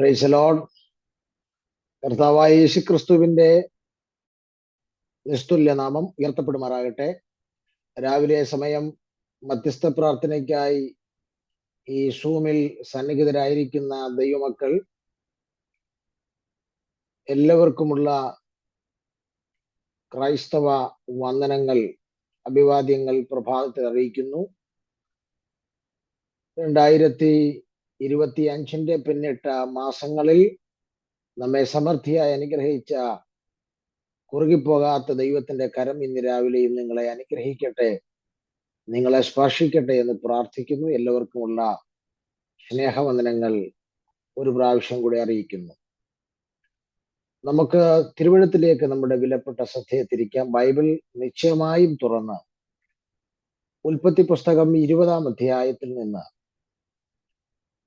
പ്രൈസലോഡ് കർത്താവായ യേശു ക്രിസ്തുവിന്റെ നിസ്തുല്യ നാമം ഉയർത്തപ്പെടുമാറാകട്ടെ. രാവിലെ സമയം മധ്യസ്ഥ പ്രാർത്ഥനയ്ക്കായി ഈ സൂമിൽ സന്നിഹിതരായിരിക്കുന്ന ദൈവമക്കൾ എല്ലാവർക്കുമുള്ള ക്രൈസ്തവ വന്ദനങ്ങൾ അഭിവാദ്യങ്ങൾ പ്രഭാതത്തിൽ അറിയിക്കുന്നു. രണ്ടായിരത്തി ഇരുപത്തി അഞ്ചിന്റെ പിന്നിട്ട മാസങ്ങളിൽ നമ്മെ സമൃദ്ധിയായി അനുഗ്രഹിച്ച കുറുകിപ്പോകാത്ത ദൈവത്തിന്റെ കരം ഇന്ന് രാവിലെയും നിങ്ങളെ അനുഗ്രഹിക്കട്ടെ. നിങ്ങളെ സ്പർശിക്കട്ടെ എന്ന് പ്രാർത്ഥിക്കുന്നു. എല്ലാവർക്കുമുള്ള സ്നേഹവന്ദനങ്ങൾ ഒരു പ്രാവശ്യം കൂടി അറിയിക്കുന്നു. നമുക്ക് തിരുവഴുത്തിലേക്ക് നമ്മുടെ വിലപ്പെട്ട ശ്രദ്ധയെ തിരിക്കാം. ബൈബിൾ നിശ്ചയമായും തുറന്ന് ഉൽപ്പത്തി പുസ്തകം ഇരുപതാം അധ്യായത്തിൽ നിന്ന്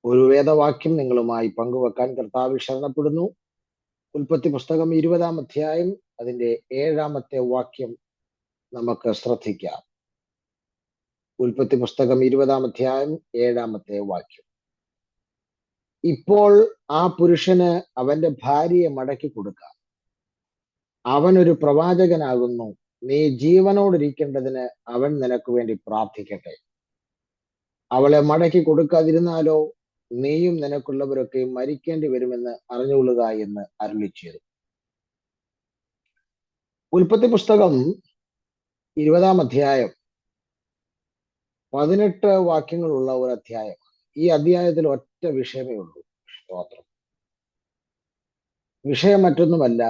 ഒരു വേദവാക്യം നിങ്ങളുമായി പങ്കുവെക്കാൻ കർത്താവ് ശരണപ്പെടുന്നു. ഉൽപ്പത്തി പുസ്തകം ഇരുപതാം അധ്യായം അതിന്റെ ഏഴാമത്തെ വാക്യം നമുക്ക് ശ്രദ്ധിക്കാം. ഉൽപ്പത്തി പുസ്തകം ഇരുപതാം അധ്യായം ഏഴാമത്തെ വാക്യം. ഇപ്പോൾ ആ പുരുഷന് അവന്റെ ഭാര്യയെ മടക്കി കൊടുക്കാം. അവൻ ഒരു പ്രവാചകനാകുന്നു. നീ ജീവനോടിരിക്കേണ്ടതിന് അവൻ നിനക്ക് വേണ്ടി പ്രാർത്ഥിക്കട്ടെ. അവളെ മടക്കി കൊടുക്കാതിരുന്നാലോ? നീയും നിനക്കുള്ളവരൊക്കെ മരിക്കേണ്ടി വരുമെന്ന് അറിഞ്ഞുകൊള്ളുക എന്ന് അരുളി ചെയ്തു ഉൽപ്പത്തി പുസ്തകം ഇരുപതാം അധ്യായം പതിനെട്ട് വാക്യങ്ങളുള്ള ഒരു അധ്യായം. ഈ അധ്യായത്തിൽ ഒറ്റ വിഷയമേ ഉള്ളൂ. സ്തോത്രം. വിഷയം മറ്റൊന്നുമല്ല.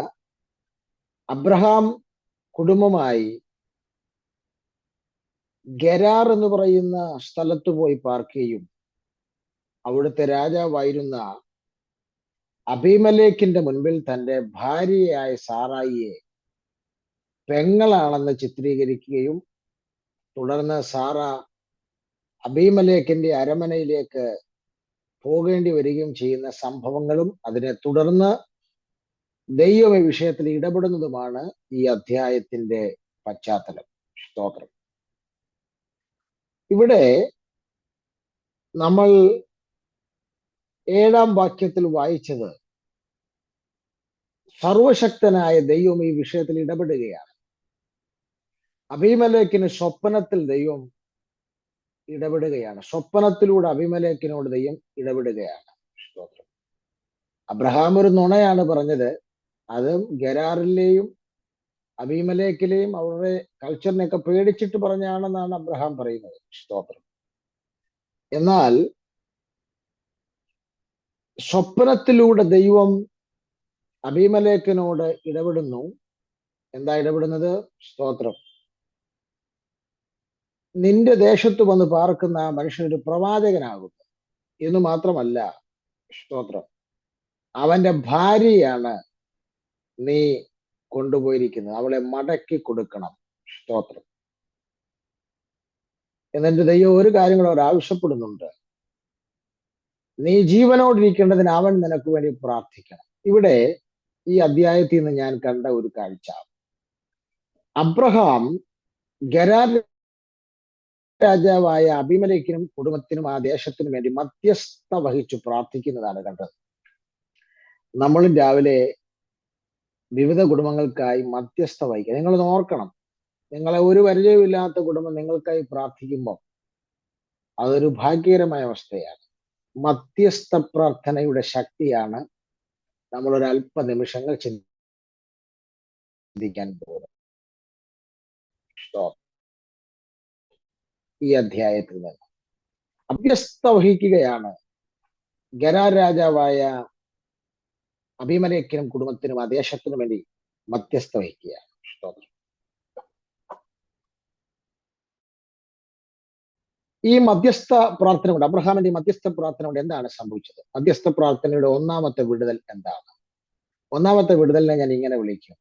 അബ്രഹാം കുടുംബമായി ഗരാർ എന്ന് പറയുന്ന സ്ഥലത്ത് പോയി പാർക്കുകയും അവിടുത്തെ രാജാവായിരുന്ന അഭിമലേഖിന്റെ മുൻപിൽ തന്റെ ഭാര്യയായ സാറായിയെ പെങ്ങളാണെന്ന് ചിത്രീകരിക്കുകയും തുടർന്ന് സാറ അഭിമലേഖിന്റെ അരമനയിലേക്ക് പോകേണ്ടി വരികയും ചെയ്യുന്ന സംഭവങ്ങളും അതിനെ തുടർന്ന് ദൈവം വിഷയത്തിൽ ഇടപെടുന്നതുമാണ് ഈ അധ്യായത്തിന്റെ പശ്ചാത്തലം. സ്തോത്രം. ഇവിടെ നമ്മൾ ഏഴാം വാക്യത്തിൽ വായിച്ചത് സർവശക്തനായ ദൈവം ഈ വിഷയത്തിൽ ഇടപെടുകയാണ്. അഭിമലേഖിന് സ്വപ്നത്തിൽ ദൈവം ഇടപെടുകയാണ്. സ്വപ്നത്തിലൂടെ അഭിമലേഖിനോട് ദൈവം ഇടപെടുകയാണ്. അബ്രഹാം ഒരു നുണയാണ് പറഞ്ഞത്. അത് ഗരാറിലെയും അഭിമലേഖിലെയും അവരുടെ കൾച്ചറിനെയൊക്കെ പേടിച്ചിട്ട് പറഞ്ഞാണെന്നാണ് അബ്രഹാം പറയുന്നത്. സ്തോത്രം. എന്നാൽ സ്വപ്നത്തിലൂടെ ദൈവം അഭിമലേഖനോട് ഇടപെടുന്നു. എന്താ ഇടപെടുന്നത്? സ്തോത്രം. നിന്റെ ദേശത്ത് വന്ന് പാർക്കുന്ന മനുഷ്യനൊരു പ്രവാചകനാകുന്നു. എന്ന് മാത്രമല്ല സ്തോത്രം. അവന്റെ ഭാര്യയാണ് നീ കൊണ്ടുപോയിരിക്കുന്നത്. അവളെ മടക്കി കൊടുക്കണം. സ്തോത്രം. എന്നിട്ട് ദൈവം ഒരു കാര്യം അവർ ആവശ്യപ്പെടുന്നുണ്ട് നീ ജീവനോടിരിക്കേണ്ടതിന് അവൻ നിനക്ക് വേണ്ടി പ്രാർത്ഥിക്കണം. ഇവിടെ ഈ അധ്യായത്തിൽ നിന്ന് ഞാൻ കണ്ട ഒരു കാഴ്ച. അബ്രഹാം ഗരാർ രാജാവായ അഭിമലേക്കിനും കുടുംബത്തിനും ആ ദേശത്തിനും വേണ്ടി മധ്യസ്ഥ വഹിച്ചു പ്രാർത്ഥിക്കുന്നതാണ് കണ്ടത്. നമ്മളും രാവിലെ വിവിധ കുടുംബങ്ങൾക്കായി മധ്യസ്ഥ വഹിക്കുക നിങ്ങൾ ഓർക്കണം. നിങ്ങളെ ഒരു പരിചയമില്ലാത്ത കുടുംബം നിങ്ങൾക്കായി പ്രാർത്ഥിക്കുമ്പോൾ അതൊരു ഭാഗ്യകരമായ അവസ്ഥയാണ്. മധ്യസ്ഥ പ്രാർത്ഥനയുടെ ശക്തിയാണ് നമ്മൾ ഒരു അല്പ നിമിഷങ്ങൾ ചിന്തിക്കാൻ പോകുന്നത്. ഈ അധ്യായത്തിൽ നിന്ന്. അഭ്യസ്ത വഹിക്കുകയാണ്. ഗരാ രാജാവായ കുടുംബത്തിനും ആ ദേശത്തിനും വേണ്ടി മധ്യസ്ഥ വഹിക്കുകയാണ്. സ്തോത്രം ഈ മധ്യസ്ഥ പ്രാർത്ഥന കൊണ്ട് അബ്രഹാമിന്റെ മധ്യസ്ഥ പ്രാർത്ഥന കൊണ്ട് എന്താണ് സംഭവിച്ചത്? മധ്യസ്ഥ പ്രാർത്ഥനയുടെ ഒന്നാമത്തെ വിടുതൽ എന്താണ്? ഒന്നാമത്തെ വിടുതലിനെ ഞാൻ ഇങ്ങനെ വിളിക്കും.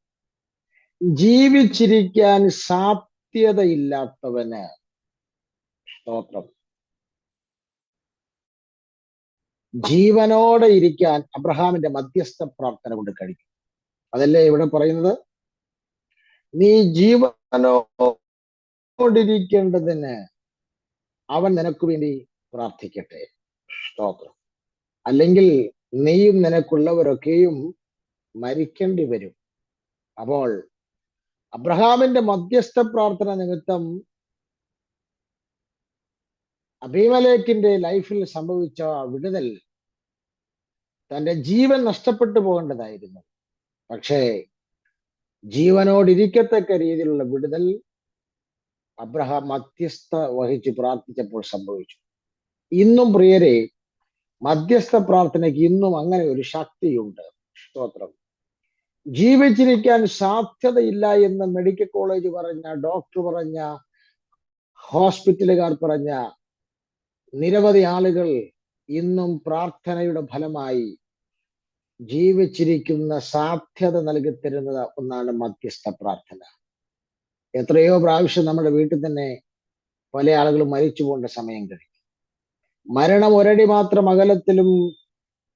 ജീവിച്ചിരിക്കാൻ സാധ്യതയില്ലാത്തവന് സ്തോത്രം. ജീവനോടെ ഇരിക്കാൻ അബ്രഹാമിന്റെ മധ്യസ്ഥ പ്രാർത്ഥന കൊണ്ട് കഴിക്കും. അതല്ലേ ഇവിടെ പറയുന്നത്? നീ ജീവനോടിരിക്കേണ്ടതിന് അവൻ നിനക്ക് വേണ്ടി പ്രാർത്ഥിക്കട്ടെ. സ്തോത്രം. അല്ലെങ്കിൽ നീയും നിനക്കുള്ളവരൊക്കെയും മരിക്കേണ്ടി വരും. അപ്പോൾ അബ്രഹാമിന്റെ മധ്യസ്ഥ പ്രാർത്ഥന നിമിത്തം അബീമലേക്കിന്റെ ലൈഫിൽ സംഭവിച്ച വിടുതൽ തന്റെ ജീവൻ നഷ്ടപ്പെട്ടു പോകേണ്ടതായിരുന്നു. പക്ഷേ ജീവനോടിരിക്കത്തക്ക രീതിയിലുള്ള വിടുതൽ അബ്രഹാം മധ്യസ്ഥ വഹിച്ച് പ്രാർത്ഥിച്ചപ്പോൾ സംഭവിച്ചു. ഇന്നും പ്രിയരെ മധ്യസ്ഥ പ്രാർത്ഥനയ്ക്ക് ഇന്നും അങ്ങനെ ഒരു ശക്തിയുണ്ട്. സ്തോത്രം. ജീവിച്ചിരിക്കാൻ സാധ്യതയില്ല എന്ന് മെഡിക്കൽ കോളേജ് പറഞ്ഞ ഡോക്ടർ പറഞ്ഞ ഹോസ്പിറ്റലുകാർ പറഞ്ഞ നിരവധി ആളുകൾ ഇന്നും പ്രാർത്ഥനയുടെ ഫലമായി ജീവിച്ചിരിക്കുന്ന സാധ്യത നൽകി തരുന്നത് ഒന്നാണ് മധ്യസ്ഥ പ്രാർത്ഥന. എത്രയോ പ്രാവശ്യം നമ്മുടെ വീട്ടിൽ തന്നെ പല ആളുകളും മരിച്ചു പോകേണ്ട സമയം കഴിഞ്ഞു. മരണം ഒരടി മാത്രം അകലത്തിലും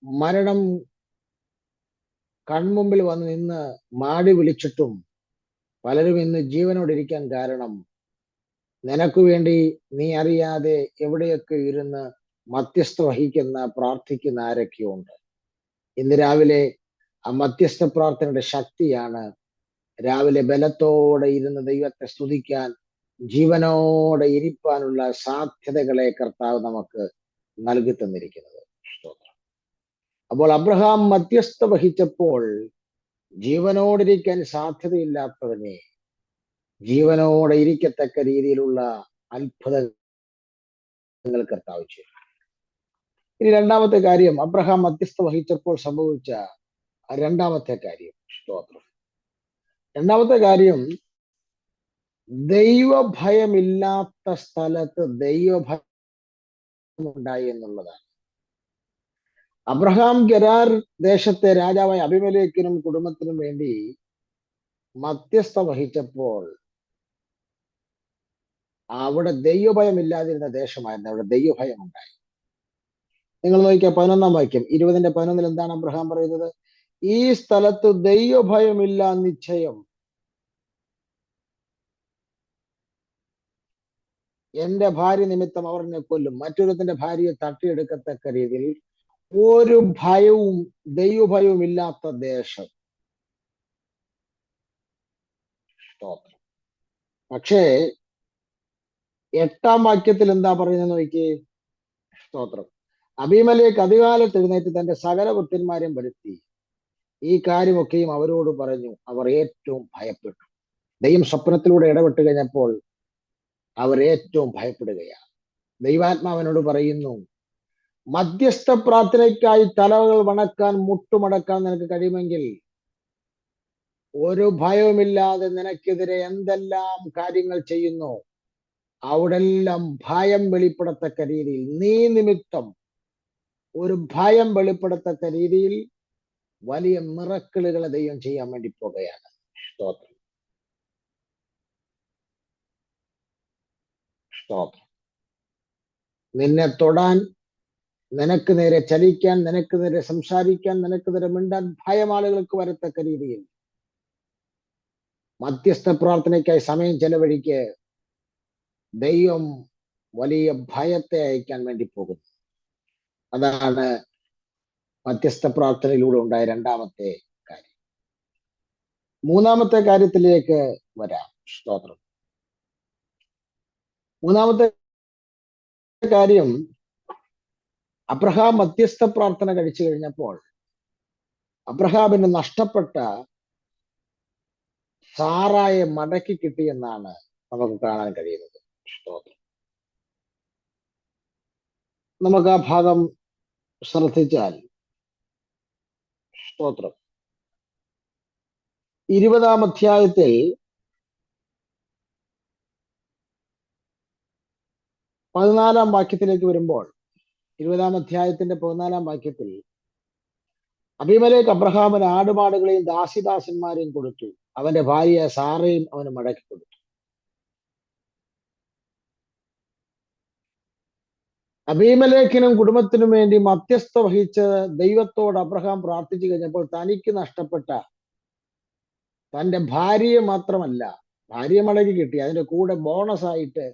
മരണം കൺമുമ്പിൽ വന്ന് നിന്ന് മാടി വിളിച്ചിട്ടും പലരും ഇന്ന് ജീവനോടിരിക്കാൻ കാരണം നിനക്ക് വേണ്ടി നീ അറിയാതെ എവിടെയൊക്കെ ഇരുന്ന് മധ്യസ്ഥ വഹിക്കുന്ന പ്രാർത്ഥിക്കുന്ന ആരൊക്കെയുണ്ട് ഇന്ന് രാവിലെ ആ മധ്യസ്ഥ പ്രാർത്ഥനയുടെ ശക്തിയാണ് രാവിലെ ബലത്തോടെ ഇരുന്ന് ദൈവത്തെ സ്തുതിക്കാൻ ജീവനോടെ ഇരിപ്പാനുള്ള സാധ്യതകളെ കർത്താവ് നമുക്ക് നൽകി തന്നിരിക്കുന്നത്. അപ്പോൾ അബ്രഹാം മധ്യസ്ഥ വഹിച്ചപ്പോൾ ജീവനോടിരിക്കാൻ സാധ്യതയില്ലാത്തവനെ ജീവനോടെ ഇരിക്കത്തക്ക രീതിയിലുള്ള അത്ഭുതങ്ങൾ കർത്താവ് ചെയ്തു ഇനി രണ്ടാമത്തെ കാര്യം അബ്രഹാം മധ്യസ്ഥ വഹിച്ചപ്പോൾ സംഭവിച്ച രണ്ടാമത്തെ കാര്യം. സ്തോത്രം. രണ്ടാമത്തെ കാര്യം ദൈവഭയമില്ലാത്ത സ്ഥലത്ത് ദൈവഭയം ഉണ്ടായി എന്നുള്ളതാണ്. അബ്രഹാം ഗരാർ ദേശത്തെ രാജാവായ അഭിമലേക്കിനും കുടുംബത്തിനും വേണ്ടി മധ്യസ്ഥ വഹിച്ചപ്പോൾ അവിടെ ദൈവഭയം ഇല്ലാതിരുന്ന ദേശമായിരുന്നു. അവിടെ ദൈവഭയം ഉണ്ടായി നിങ്ങൾ നോക്കിയാൽ പതിനൊന്നാം വാക്യം ഇരുപതിന്റെ പതിനൊന്നിൽ എന്താണ് അബ്രഹാം പറയുന്നത്? ഈ സ്ഥലത്ത് ദൈവഭയമില്ല നിശ്ചയം. എന്റെ ഭാര്യ നിമിത്തം അവർ എന്നെ കൊല്ലും. മറ്റൊരുത്തിന്റെ ഭാര്യയെ തട്ടിയെടുക്കത്തക്ക രീതിയിൽ ഒരു ഭയവും ദൈവഭയവും ഇല്ലാത്ത ദേശം. സ്തോത്രം. പക്ഷേ എട്ടാം വാക്യത്തിൽ എന്താ പറയുന്നത് നോക്കിയേ. സ്തോത്രം. അഭിമലേക്ക് അധികാലത്ത് എഴുന്നേറ്റ് തന്റെ സകല പുത്രന്മാരെയും വരുത്തി. ഈ കാര്യമൊക്കെയും അവരോട് പറഞ്ഞു. അവർ ഏറ്റവും ഭയപ്പെട്ടു. ദൈവം സ്വപ്നത്തിലൂടെ ഇടപെട്ട് കഴിഞ്ഞപ്പോൾ അവർ ഏറ്റവും ഭയപ്പെടുകയാണ്. ദൈവാത്മാവിനോട് പറയുന്നു മധ്യസ്ഥ പ്രാർത്ഥനയ്ക്കായി തലവുകൾ വണക്കാൻ മുട്ടുമടക്കാൻ നിനക്ക് കഴിയുമെങ്കിൽ ഒരു ഭയവുമില്ലാതെ നിനക്കെതിരെ എന്തെല്ലാം കാര്യങ്ങൾ ചെയ്യുന്നു അവിടെല്ലാം ഭയം വെളിപ്പെടത്തക്ക രീതിയിൽ നീ നിമിത്തം ഒരു ഭയം വെളിപ്പെടത്തക്ക രീതിയിൽ വലിയ മിറക്കിളുകളെ ദൈവം ചെയ്യാൻ വേണ്ടി പോകുകയാണ് സ്തോത്രം. സ്തോത്രം നിന്നെ തൊടാൻ നിനക്ക് നേരെ ചലിക്കാൻ നിനക്ക് നേരെ സംസാരിക്കാൻ നിനക്ക് നേരെ മിണ്ടാൻ ഭയം ആളുകൾക്ക് വരത്തക്ക രീതിയിൽ. മധ്യസ്ഥ പ്രാർത്ഥനയ്ക്കായി സമയം ചെലവഴിക്ക്. ദൈവം വലിയ ഭയത്തെ അയക്കാൻ വേണ്ടി പോകുന്നു. അതാണ് മധ്യസ്ഥ പ്രാർത്ഥനയിലൂടെ ഉണ്ടായ രണ്ടാമത്തെ കാര്യം. മൂന്നാമത്തെ കാര്യത്തിലേക്ക് വരാം. സ്തോത്രം. മൂന്നാമത്തെ കാര്യം അബ്രഹാം മധ്യസ്ഥ പ്രാർത്ഥന കഴിച്ചു കഴിഞ്ഞപ്പോൾ അബ്രഹാമിന് നഷ്ടപ്പെട്ട സാറായെ മടക്കി കിട്ടിയെന്നാണ് നമുക്ക് കാണാൻ കഴിയുന്നത്. നമുക്ക് ആ ഭാഗം ശ്രദ്ധിച്ചാൽ സ്തോത്രം. ഇരുപതാം അധ്യായത്തിൽ പതിനാലാം വാക്യത്തിലേക്ക് വരുമ്പോൾ ഇരുപതാം അധ്യായത്തിന്റെ പതിനാലാം വാക്യത്തിൽ അഭിമലേക്ക് അബ്രഹാമിന് ആടുപാടുകളെയും ദാസിദാസന്മാരെയും കൊടുത്തു. അവന്റെ ഭാര്യ സാറയും അവന് മടക്കി കൊടുത്തു. അബീമലേഖിനും കുടുംബത്തിനും വേണ്ടി മധ്യസ്ഥ വഹിച്ച ദൈവത്തോട് അബ്രഹാം പ്രാർത്ഥിച്ചു കഴിഞ്ഞപ്പോൾ തനിക്ക് നഷ്ടപ്പെട്ട തന്റെ ഭാര്യയെ മാത്രമല്ല ഭാര്യ മടക്കി കിട്ടി. അതിന്റെ കൂടെ ബോണസ് ആയിട്ട്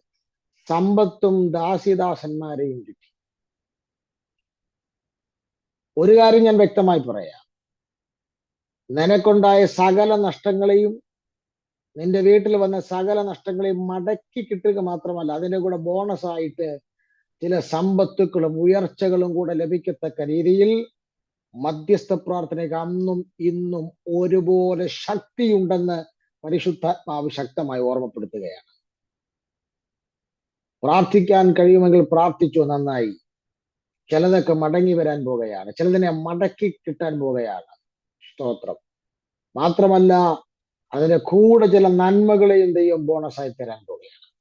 സമ്പത്തും ദാസിദാസന്മാരെയും കിട്ടി. ഒരു കാര്യം ഞാൻ വ്യക്തമായി പറയാം. നിനക്കുണ്ടായ സകല നഷ്ടങ്ങളെയും നിന്റെ വീട്ടിൽ വന്ന സകല നഷ്ടങ്ങളെയും മടക്കി കിട്ടുക മാത്രമല്ല അതിന്റെ കൂടെ ബോണസ് ആയിട്ട് ചില സമ്പത്തുക്കളും ഉയർച്ചകളും കൂടെ ലഭിക്കത്തക്ക രീതിയിൽ മധ്യസ്ഥ പ്രാർത്ഥനയ്ക്ക് അന്നും ഇന്നും ഒരുപോലെ ശക്തിയുണ്ടെന്ന് പരിശുദ്ധാത്മാവ് ശക്തമായി ഓർമ്മപ്പെടുത്തുകയാണ്. പ്രാർത്ഥിക്കാൻ കഴിയുമെങ്കിൽ പ്രാർത്ഥിച്ചു നന്നായി. ചിലതൊക്കെ മടങ്ങി വരാൻ പോകുകയാണ് ചിലതിനെ മടക്കി കിട്ടാൻ പോകുകയാണ് സ്തോത്രം. മാത്രമല്ല അതിന്റെ കൂടെ ചില നന്മകളെയും ദൈവം ബോണസായി തരാൻ പോവുകയാണ്.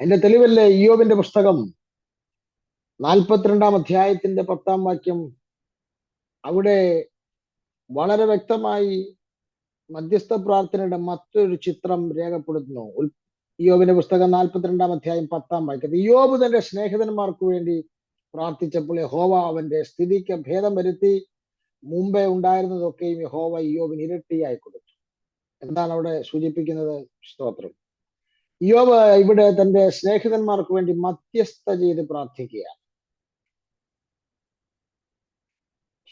അതിന്റെ തെളിവല്ലേ? ഇയോബിന്റെ പുസ്തകം. നാൽപ്പത്തിരണ്ടാം അധ്യായത്തിന്റെ പത്താം വാക്യം. അവിടെ വളരെ വ്യക്തമായി മധ്യസ്ഥ പ്രാർത്ഥനയുടെ മറ്റൊരു ചിത്രം രേഖപ്പെടുത്തുന്നു. ഇയോബിന്റെ പുസ്തകം നാൽപ്പത്തിരണ്ടാം അധ്യായം പത്താം വാക്യത്തിൽ ഇയോബ് തന്റെ സ്നേഹിതന്മാർക്ക് വേണ്ടി പ്രാർത്ഥിച്ചപ്പോൾ യഹോവ അവന്റെ സ്ഥിതിക്ക് ഭേദം വരുത്തി മുമ്പേ ഉണ്ടായിരുന്നതൊക്കെയും യഹോവ ഇയോബിന് ഇരട്ടിയായി കൊടുത്തു. എന്താണ് അവിടെ സൂചിപ്പിക്കുന്നത്? സ്തോത്രം. യോബ് ഇവിടെ തന്റെ സ്നേഹിതന്മാർക്ക് വേണ്ടി മധ്യസ്ഥ ചെയ്ത് പ്രാർത്ഥിക്കുകയാണ്.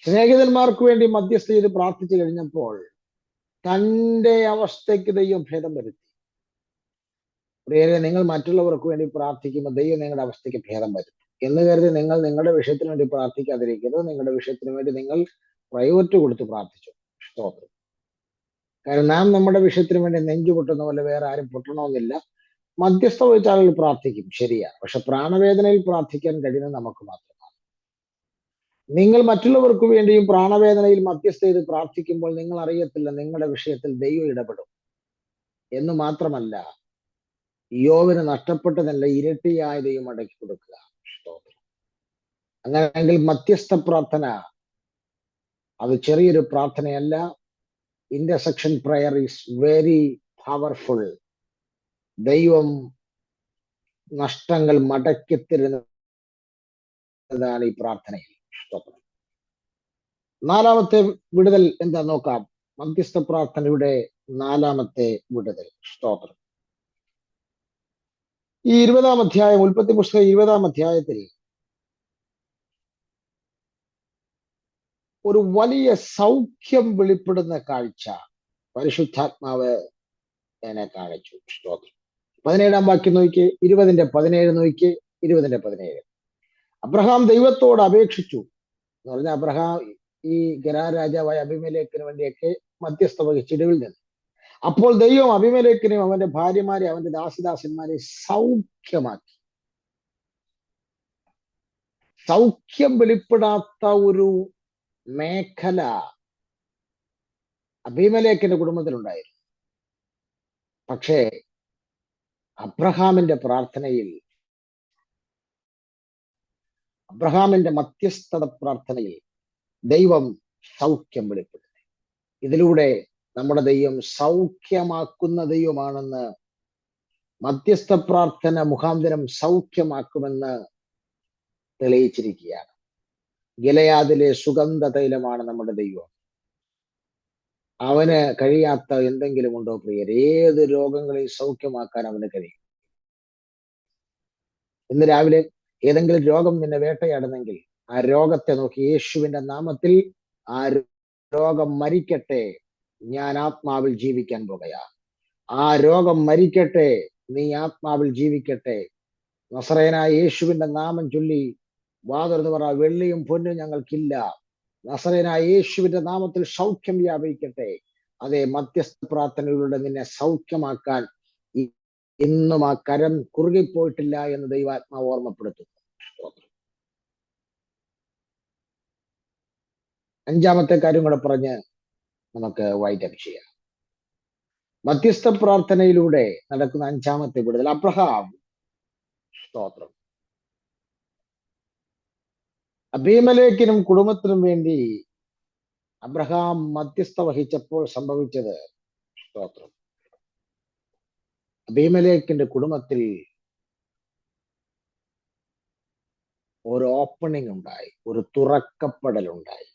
സ്നേഹിതന്മാർക്ക് വേണ്ടി മധ്യസ്ഥ ചെയ്ത് പ്രാർത്ഥിച്ചു കഴിഞ്ഞപ്പോൾ തന്റെ അവസ്ഥയ്ക്ക് ദൈവം ഭേദം വരുത്തി. പ്രിയരെ നിങ്ങൾ മറ്റുള്ളവർക്ക് വേണ്ടി പ്രാർത്ഥിക്കുമ്പോൾ ദൈവം നിങ്ങളുടെ അവസ്ഥയ്ക്ക് ഭേദം വരും എന്ന് കരുതി നിങ്ങൾ നിങ്ങളുടെ വിഷയത്തിന് വേണ്ടി പ്രാർത്ഥിക്കാതിരിക്കരുത്. നിങ്ങളുടെ വിഷയത്തിന് വേണ്ടി നിങ്ങൾ പ്രയോറിറ്റി കൊടുത്ത് പ്രാർത്ഥിച്ചു. സ്തോത്രം. കാരണം നാം നമ്മുടെ വിഷയത്തിന് വേണ്ടി നെഞ്ചു പൊട്ടുന്ന പോലെ വേറെ ആരും പൊട്ടണമെന്നില്ല. മധ്യസ്ഥ വഹിച്ച പ്രാർത്ഥിക്കും. ശരിയാണ് പക്ഷെ പ്രാണവേദനയിൽ പ്രാർത്ഥിക്കാൻ കഴിയുന്നത് നമുക്ക് മാത്രമാണ്. നിങ്ങൾ മറ്റുള്ളവർക്ക് വേണ്ടിയും പ്രാണവേദനയിൽ മധ്യസ്ഥ ചെയ്ത് പ്രാർത്ഥിക്കുമ്പോൾ നിങ്ങൾ അറിയത്തില്ല നിങ്ങളുടെ വിഷയത്തിൽ ദൈവം ഇടപെടും. എന്ന് മാത്രമല്ല യോവിന് നഷ്ടപ്പെട്ടതല്ല ഇരട്ടിയായ ദൈവം അടക്കി കൊടുക്കുക. അങ്ങനെയെങ്കിൽ മധ്യസ്ഥ പ്രാർത്ഥന അത് ചെറിയൊരു പ്രാർത്ഥനയല്ല. Intersection prayer is very powerful ദൈവം നഷ്ടങ്ങൾ മടക്കിത്തരുന്നതാണ് ഈ പ്രാർത്ഥനയിൽ. നാലാമത്തെ വിടുതൽ എന്താ നോക്കാം? മധ്യസ്ഥ പ്രാർത്ഥനയുടെ നാലാമത്തെ വിടുതൽ. സ്തോത്രം. ഈ ഇരുപതാം അധ്യായം ഉൽപ്പത്തി പുസ്തകം ഇരുപതാം അധ്യായത്തിൽ ഒരു വലിയ സൗഖ്യം വെളിപ്പെടുന്ന കാഴ്ച പരിശുദ്ധാത്മാവ് എന്നെ കാണിച്ചു. സ്തോത്രം. പതിനേഴാം വാക്യം നോക്കി ഇരുപതിന്റെ പതിനേഴ് നോക്കി ഇരുപതിന്റെ പതിനേഴ്. അബ്രഹാം ദൈവത്തോട് അപേക്ഷിച്ചു. എന്ന് പറഞ്ഞ അബ്രഹാം ഈ ഗരാ രാജാവായ അഭിമലേഖിന് വേണ്ടിയൊക്കെ മധ്യസ്ഥ വഹിച്ചിടവിൽ നിന്ന് അപ്പോൾ ദൈവം അഭിമലേഖിനെയും അവന്റെ ഭാര്യമാരെ അവന്റെ ദാസിദാസന്മാരെ സൗഖ്യമാക്കി. സൗഖ്യം വെളിപ്പെടാത്ത ഒരു മേഖല അഭിമലേഖിന്റെ കുടുംബത്തിലുണ്ടായിരുന്നു. പക്ഷേ അബ്രഹാമിന്റെ പ്രാർത്ഥനയിൽ അബ്രഹാമിന്റെ മധ്യസ്ഥത പ്രാർത്ഥനയിൽ ദൈവം സൗഖ്യം വെളിപ്പെടുത്തി. ഇതിലൂടെ നമ്മുടെ ദൈവം സൗഖ്യമാക്കുന്ന ദൈവമാണെന്ന് മധ്യസ്ഥ പ്രാർത്ഥന മുഖാന്തരം സൗഖ്യമാക്കുമെന്ന് തെളിയിച്ചിരിക്കുകയാണ്. ഗിലയാദിലെ സുഗന്ധ തൈലമാണ് നമ്മുടെ ദൈവം. അവന് കഴിയാത്ത എന്തെങ്കിലും ഉണ്ടോ പ്രിയർ ഏത് രോഗങ്ങളെ സൗഖ്യമാക്കാൻ അവന് കഴിയും. ഇന്ന് രാവിലെ ഏതെങ്കിലും രോഗം നിന്നെ വേട്ടയാടുന്നെങ്കിൽ ആ രോഗത്തെ നോക്കി യേശുവിന്റെ നാമത്തിൽ ആ രോഗം മരിക്കട്ടെ ഞാൻ ആത്മാവിൽ ജീവിക്കാൻ പോകയാ. ആ രോഗം മരിക്കട്ടെ നീ ആത്മാവിൽ ജീവിക്കട്ടെ. നസറേനായ യേശുവിന്റെ നാമം ചൊല്ലി വാതുറന്ന് പറ വെള്ളിയും പൊന്നും ഞങ്ങൾക്കില്ല. നസറേനായ യേശുവിന്റെ നാമത്തിൽ സൗഖ്യം വ്യാപിക്കട്ടെ. അതെ മധ്യസ്ഥ പ്രാർത്ഥനയിലൂടെ നിന്നെ സൗഖ്യമാക്കാൻ ഇന്നും ആ കരം കുറുകിപ്പോയിട്ടില്ല എന്ന് ദൈവാത്മാവ് ഓർമ്മപ്പെടുത്തുന്നു. അഞ്ചാമത്തെ കാര്യം കൂടെ പറഞ്ഞ് നമുക്ക് വൈൻഡപ്പ് ചെയ്യാം. മധ്യസ്ഥ പ്രാർത്ഥനയിലൂടെ നടക്കുന്ന അഞ്ചാമത്തെ വിടുതൽ. അബ്രഹാം. സ്തോത്രം. അബീമലേക്കിനും കുടുംബത്തിനും വേണ്ടി അബ്രഹാം മധ്യസ്ഥ വഹിച്ചപ്പോൾ സംഭവിച്ചത് സ്തോത്രം. അബീമലേക്കിന്റെ കുടുംബത്തിൽ ഒരു ഓപ്പണിംഗ് ഉണ്ടായി ഒരു തുറക്കപ്പെടൽ ഉണ്ടായി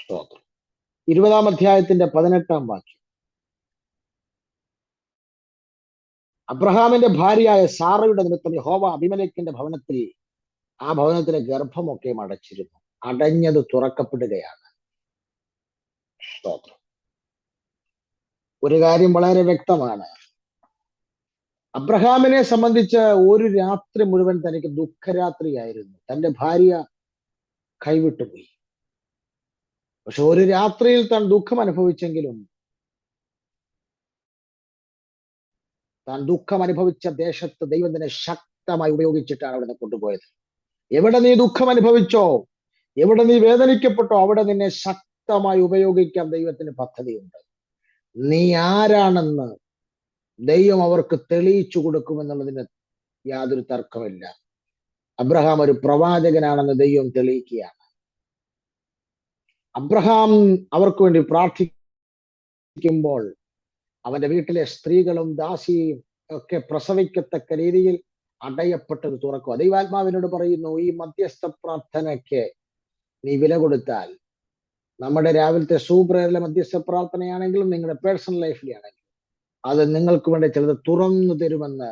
സ്തോത്രം. ഇരുപതാം അധ്യായത്തിന്റെ പതിനെട്ടാം വാക്യം. അബ്രഹാമിന്റെ ഭാര്യയായ സാറയുടെ നിമിത്തം യഹോവ അഭിമലേക്കിന്റെ ഭവനത്തിൽ ആ ഭവനത്തിലെ ഗർഭമൊക്കെ അടച്ചിരുന്നു അടഞ്ഞത് തുറക്കപ്പെടുകയാണ്. സ്തോത്രം. ഒരു കാര്യം വളരെ വ്യക്തമാണ്. അബ്രഹാമിനെ സംബന്ധിച്ച് ഒരു രാത്രി മുഴുവൻ തനിക്ക് ദുഃഖരാത്രിയായിരുന്നു. തന്റെ ഭാര്യ കൈവിട്ടുപോയി. പക്ഷെ ഒരു രാത്രിയിൽ താൻ ദുഃഖം അനുഭവിച്ചെങ്കിലും താൻ ദുഃഖം അനുഭവിച്ച ദേശത്ത് ദൈവം തന്നെ ശക്തമായി ഉപയോഗിച്ചിട്ടാണ് അവിടെ കൊണ്ടുപോയത്. എവിടെ നീ ദുഃഖം അനുഭവിച്ചോ എവിടെ നീ വേദനിക്കപ്പെട്ടോ അവിടെ നിന്നെ ശക്തമായി ഉപയോഗിക്കാൻ ദൈവത്തിന് പദ്ധതിയുണ്ട്. നീ ആരാണെന്ന് ദൈവം അവർക്ക് തെളിയിച്ചു കൊടുക്കുമെന്നുള്ളതിന് യാതൊരു തർക്കമില്ല അബ്രഹാം ഒരു പ്രവാചകനാണെന്ന് ദൈവം തെളിയിക്കുകയാണ്. അബ്രഹാം അവർക്ക് വേണ്ടി പ്രാർത്ഥിക്കുമ്പോൾ അവന്റെ വീട്ടിലെ സ്ത്രീകളും ദാസിയും ഒക്കെ പ്രസവിക്കത്തക്ക രീതിയിൽ അടയപ്പെട്ടത് തുറക്കുക. ദൈവാത്മാവിനോട് പറയുന്നു ഈ മധ്യസ്ഥ പ്രാർത്ഥനയ്ക്ക് നീ വില കൊടുത്താൽ നമ്മുടെ രാവിലത്തെ സൂപ്രയറിലെ മധ്യസ്ഥ പ്രാർത്ഥനയാണെങ്കിലും നിങ്ങളുടെ പേഴ്സണൽ ലൈഫിലാണെങ്കിലും അത് നിങ്ങൾക്ക് വേണ്ടി ചിലത് തുറന്നു തരുമെന്ന്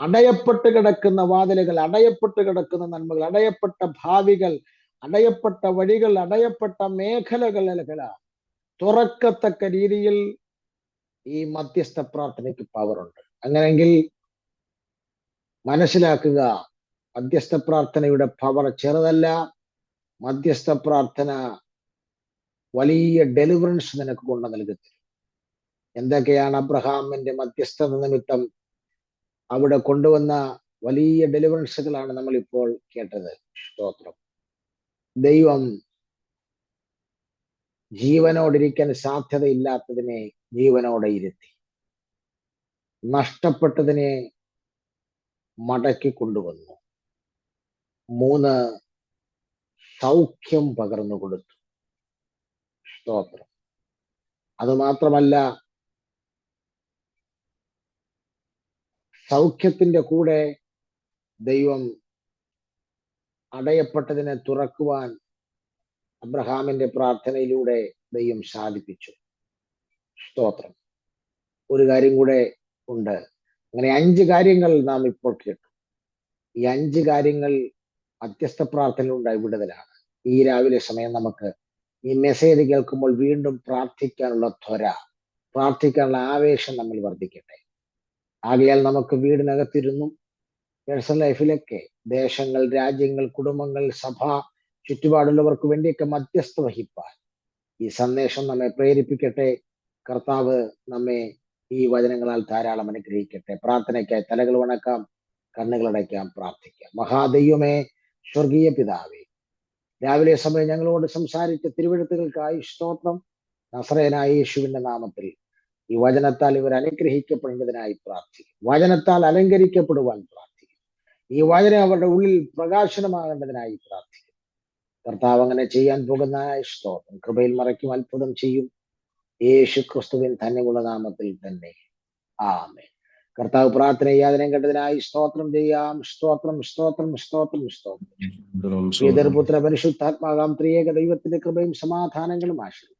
അടയപ്പെട്ട് കിടക്കുന്ന വാതിലുകൾ അടയപ്പെട്ട് കിടക്കുന്ന നന്മകൾ അടയപ്പെട്ട ഭാവികൾ അടയപ്പെട്ട വഴികൾ അടയപ്പെട്ട മേഖലകൾ തുറക്കത്തക്ക രീതിയിൽ ഈ മധ്യസ്ഥ പ്രാർത്ഥനയ്ക്ക് പവറുണ്ട് അങ്ങനെങ്കിൽ മനസ്സിലാക്കുക മധ്യസ്ഥ പ്രാർത്ഥനയുടെ പവർ ചെറുതല്ല. മധ്യസ്ഥ പ്രാർത്ഥന വലിയ ഡെലിവറൻസ് നിനക്ക് കൊണ്ട് നൽകത്തി എന്തൊക്കെയാണ് അബ്രഹാമിന്റെ മധ്യസ്ഥത നിമിത്തം? അവിടെ കൊണ്ടുവന്ന വലിയ ഡെലിവറൻസുകളാണ് നമ്മൾ ഇപ്പോൾ കേട്ടത്. സ്തോത്രം. ദൈവം ജീവനോടിരിക്കാൻ സാധ്യതയില്ലാത്തതിനെ ജീവനോടെ ഇരുത്തി. നഷ്ടപ്പെട്ടതിനെ മടക്കി കൊണ്ടുവന്നു. മൂന്ന് സൗഖ്യം പകർന്നു കൊടുത്തു. സ്തോത്രം. അത് മാത്രമല്ല സൗഖ്യത്തിന്റെ കൂടെ ദൈവം അടയപ്പെട്ടതിനെ തുറക്കുവാൻ അബ്രഹാമിന്റെ പ്രാർത്ഥനയിലൂടെ ദൈവം സാധിപ്പിച്ചു. സ്തോത്രം. ഒരു കാര്യം കൂടെ ഉണ്ട്. അങ്ങനെ അഞ്ച് കാര്യങ്ങൾ നാം ഇപ്പോൾ കേട്ടു. ഈ അഞ്ച് കാര്യങ്ങൾ മധ്യസ്ഥ പ്രാർത്ഥനയിലുണ്ടായി വിടുതലാണ്. ഈ രാവിലെ സമയം നമുക്ക് ഈ മെസ്സേജ് കേൾക്കുമ്പോൾ വീണ്ടും പ്രാർത്ഥിക്കാനുള്ള ത്വര പ്രാർത്ഥിക്കാനുള്ള ആവേശം നമ്മൾ വർദ്ധിക്കട്ടെ. ആകയാൽ നമുക്ക് വീടിനകത്തിരുന്നു പേഴ്സണൽ ലൈഫിലൊക്കെ ദേശങ്ങൾ രാജ്യങ്ങൾ കുടുംബങ്ങൾ സഭ ചുറ്റുപാടുള്ളവർക്ക് വേണ്ടിയൊക്കെ മധ്യസ്ഥ വഹിപ്പാൻ. ഈ സന്ദേശം നമ്മെ പ്രേരിപ്പിക്കട്ടെ. കർത്താവ് നമ്മെ ഈ വചനങ്ങളാൽ ധാരാളം അനുഗ്രഹിക്കട്ടെ. പ്രാർത്ഥനയ്ക്കായി തലകൾ വണക്കാം കണ്ണുകളടയ്ക്കാം പ്രാർത്ഥിക്കാം. മഹാദൈവമേ സ്വർഗീയ പിതാവേ രാവിലെ സമയം ഞങ്ങളോട് സംസാരിച്ച തിരുവഴുത്തുകൾക്കായി സ്തോത്രം. നസറേനായ യേശുവിന്റെ നാമത്തിൽ ഈ വചനത്താൽ ഇവർ അനുഗ്രഹിക്കപ്പെടേണ്ടതിനായി പ്രാർത്ഥിക്കും. വചനത്താൽ അലങ്കരിക്കപ്പെടുവാൻ പ്രാർത്ഥിക്കും. ഈ വചനം അവരുടെ ഉള്ളിൽ പ്രകാശനമാകേണ്ടതിനായി പ്രാർത്ഥിക്കും കർത്താവ് അങ്ങനെ ചെയ്യാൻ പോകുന്ന സ്തോത്രം കൃപയിൽ മറയ്ക്കും അത്ഭുതം ചെയ്യും. യേശു ക്രിസ്തുവിൻ തന്നെയുള്ള നാമത്തിൽ തന്നെ. ആമേ കർത്താവ് പ്രാർത്ഥന യാതനം കണ്ടതിനായി സ്തോത്രം ചെയ്യാം. സ്തോത്രം സ്തോത്രം സ്തോത്രം സ്തോത്രം. പിതൃപുത്ര പരിശുദ്ധാത്മാകാം ത്രിയേക ദൈവത്തിന്റെ കൃപയും സമാധാനങ്ങളും ആശീർവാദം.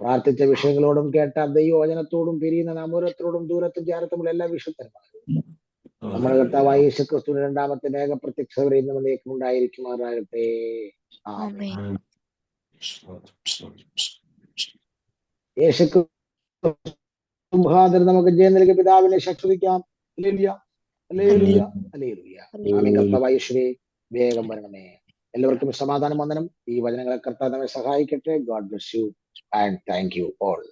പ്രാർത്ഥിച്ച വിഷയങ്ങളോടും കേട്ട ദൈവവചനത്തോടും പിരിയുന്ന നാം ഓരോരുത്തരോടും ദൂരത്തും ചേർത്തുമുള്ള എല്ലാ വിശുദ്ധന്മാരും നമ്മുടെ കർത്താവായ യേശു ക്രിസ്തു രണ്ടാമത്തെ മേഘ പ്രത്യക്ഷവരെ ഇന്നും എന്നേക്കും ഉണ്ടായിരിക്കുമാറാകട്ടെ ആമേൻ. യേശു മുഖാന്തരം നമുക്ക് ജയം നൽകിയ പിതാവിനെ ശക്തിക്കാം കർത്താവായ യേശുവേ വേഗം വരണമേ. എല്ലാവർക്കും സമാധാനം വന്ദനം. ഈ വചനങ്ങളെ കർത്താവ് നമ്മെ സഹായിക്കട്ടെ. God bless you and thank you all.